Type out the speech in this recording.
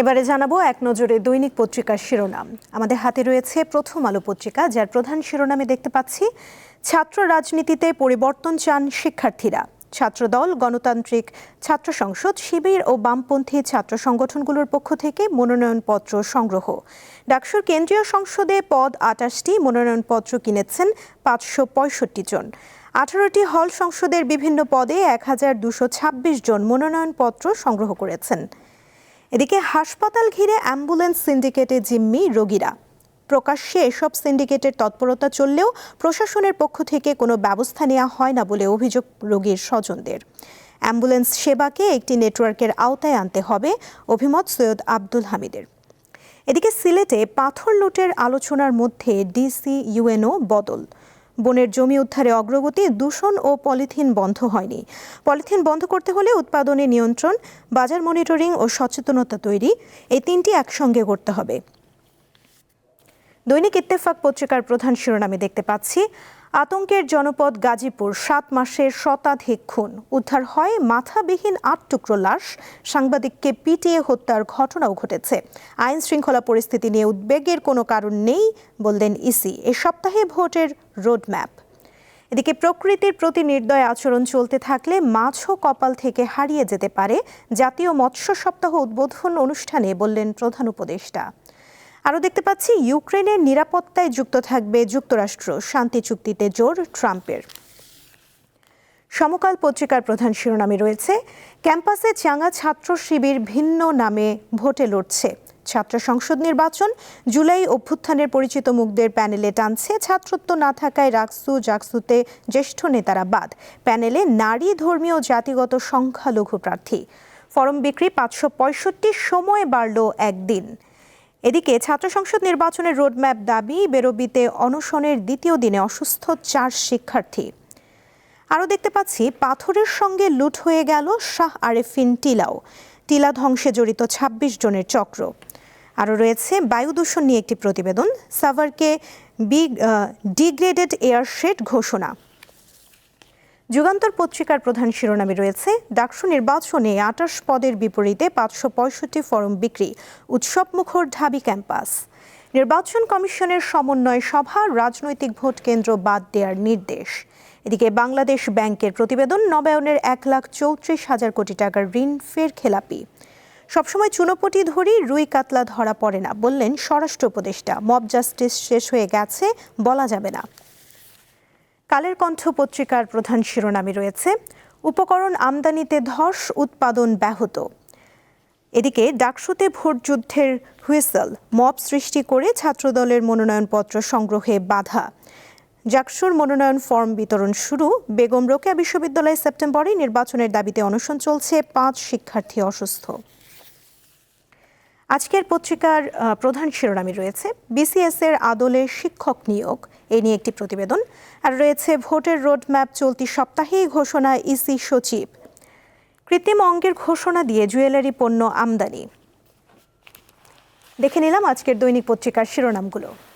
এবারে জানাব এক নজরে দৈনিক পত্রিকার শিরোনাম। আমাদের হাতে রয়েছে প্রথম আলো পত্রিকা, যার প্রধান শিরোনামে দেখতে পাচ্ছি, ছাত্র রাজনীতিতে পরিবর্তন চান শিক্ষার্থীরা। ছাত্রদল, গণতান্ত্রিক ছাত্র সংসদ, শিবির ও বামপন্থী ছাত্র সংগঠনগুলোর পক্ষ থেকে মনোনয়নপত্র সংগ্রহ। ডাকসুর কেন্দ্রীয় সংসদে পদ আটাশটি, মনোনয়নপত্র কিনেছেন পাঁচশো পঁয়ষট্টি জন। আঠারোটি হল সংসদের বিভিন্ন পদে এক হাজার দুশো ছাব্বিশ জন মনোনয়নপত্র সংগ্রহ করেছেন। এদিকে হাসপাতাল ঘিরে অ্যাম্বুলেন্স সিন্ডিকেটে জিম্মি রোগীরা। প্রকাশ্যে এসব সিন্ডিকেটের তৎপরতা চললেও প্রশাসনের পক্ষ থেকে কোনো ব্যবস্থা নেওয়া হয় না বলে অভিযোগ রোগীর স্বজনদের। অ্যাম্বুলেন্স সেবাকে একটি নেটওয়ার্কের আওতায় আনতে হবে, অভিমত সৈয়দ আব্দুল হামিদের। এদিকে সিলেটে পাথর লুটের আলোচনার মধ্যে ডিসি ইউএনও বদল। বনের জমি উদ্ধারে অগ্রগতি, দূষণ ও পলিথিন বন্ধ হয়নি। পলিথিন বন্ধ করতে হলে উৎপাদনে নিয়ন্ত্রণ, বাজার মনিটরিং ও সচেতনতা তৈরি। এই তিনটি একসঙ্গে করতে হবে। দৈনিক ইত্তেফাক পত্রিকার প্রধান শিরোনামে দেখতে পাচ্ছি, আতঙ্কের জনপদ গাজীপুর, সাত মাসের শতাধিক খুন। উদ্ধার হয় মাথাবিহীন আট টুকরো লাশ। সাংবাদিককে পিটিয়ে হত্যার ঘটনাও ঘটেছে। আইন শৃঙ্খলা পরিস্থিতি নিয়ে উদ্বেগের কোনো কারণ নেই, বললেন ইসি। এ সপ্তাহে ভোটের রোডম্যাপ। এদিকে প্রকৃতির প্রতি নির্দয় আচরণ চলতে থাকলে মাছও কপাল থেকে হারিয়ে যেতে পারে। জাতীয় মৎস্য সপ্তাহ উদ্বোধন অনুষ্ঠানে বললেন প্রধান উপদেষ্টা। আরও দেখতে পাচ্ছি, ইউক্রেনের নিরাপত্তায় যুক্ত থাকবে যুক্তরাষ্ট্র। শান্তি চুক্তিতে জোর ট্রাম্পের। সমকাল পত্রিকার প্রধান শিরোনামে রয়েছে, ক্যাম্পাসে চাঙা ছাত্র শিবির ভিন্ন নামে ভোটে লড়ছে। ছাত্র সংসদ নির্বাচন, জুলাই অভ্যুত্থানের পরিচিত মুখদের প্যানেলে টানছে ছাত্রত্ব না থাকায় রাকসু জাকসুতে জ্যেষ্ঠ নেতারা বাদ। প্যানেলে নারী ধর্মীয় জাতিগত সংখ্যালঘু প্রার্থী। ফরম বিক্রি পাঁচশো পঁয়ষট্টি, সময় বাড়ল একদিন। এদিকে ছাত্র সংসদ নির্বাচনের রোডম্যাপ দাবি, বেরোবিতে অনশনের দ্বিতীয় দিনে অসুস্থ চার শিক্ষার্থী। আরও দেখতে পাচ্ছি, পাথরের সঙ্গে লুট হয়ে গেল শাহ আরেফিন টিলাও। টিলা ধ্বংসে জড়িত ২৬ জনের চক্র। আরও রয়েছে, বায়ু দূষণ নিয়ে একটি প্রতিবেদন, সাভারকে বি ডিগ্রেডেড এয়ারশেড ঘোষণা। যুগান্তর পত্রিকার প্রধান শিরোনামে রয়েছে, ডাকসু নির্বাচনে আটাশ পদের বিপরীতে পাঁচশো পঁয়ষট্টি ফরম বিক্রি উৎসব মুখর ঢাবি ক্যাম্পাস। নির্বাচন কমিশনের সমন্বয় সভা, রাজনৈতিক ভোট কেন্দ্র বাদ দেওয়ার নির্দেশ। এদিকে বাংলাদেশ ব্যাংকের প্রতিবেদন, নবায়নের এক লাখ চৌত্রিশ হাজার কোটি টাকার ঋণ ফের খেলাপি। সবসময় চুনোপটি ধরি, রুই কাতলা ধরা পড়ে না, বললেন স্বরাষ্ট্র উপদেষ্টা। মব জাস্টিস শেষ হয়ে গেছে, বলা যাবে না। কালের কণ্ঠ পত্রিকার প্রধান শিরোনামে রয়েছে, উপকরণ আমদানিতে ধস, উৎপাদন ব্যাহত। এদিকে ডাকসুতে ভোট যুদ্ধের হুইসেল, মব সৃষ্টি করে ছাত্রদলের মনোনয়নপত্র সংগ্রহে বাধা। জাকসুর মনোনয়ন ফর্ম বিতরণ শুরু, বেগম রোকেয়া বিশ্ববিদ্যালয়ে সেপ্টেম্বরে নির্বাচনের দাবিতে অনশন চলছে, পাঁচ শিক্ষার্থী অসুস্থ। আজকের পত্রিকার প্রধান শিরোনামে রয়েছে। বিসিএস এর আদলে শিক্ষক নিয়োগ, এ নিয়ে একটি প্রতিবেদন। আর রয়েছে ভোটের রোডম্যাপ চলতি সপ্তাহেই ঘোষণা ইসি সচিব। কৃত্রিম অঙ্গের ঘোষণা দিয়ে জুয়েলারি পণ্য আমদানি। দেখে নিলাম আজকের দৈনিক পত্রিকার শিরোনামগুলো।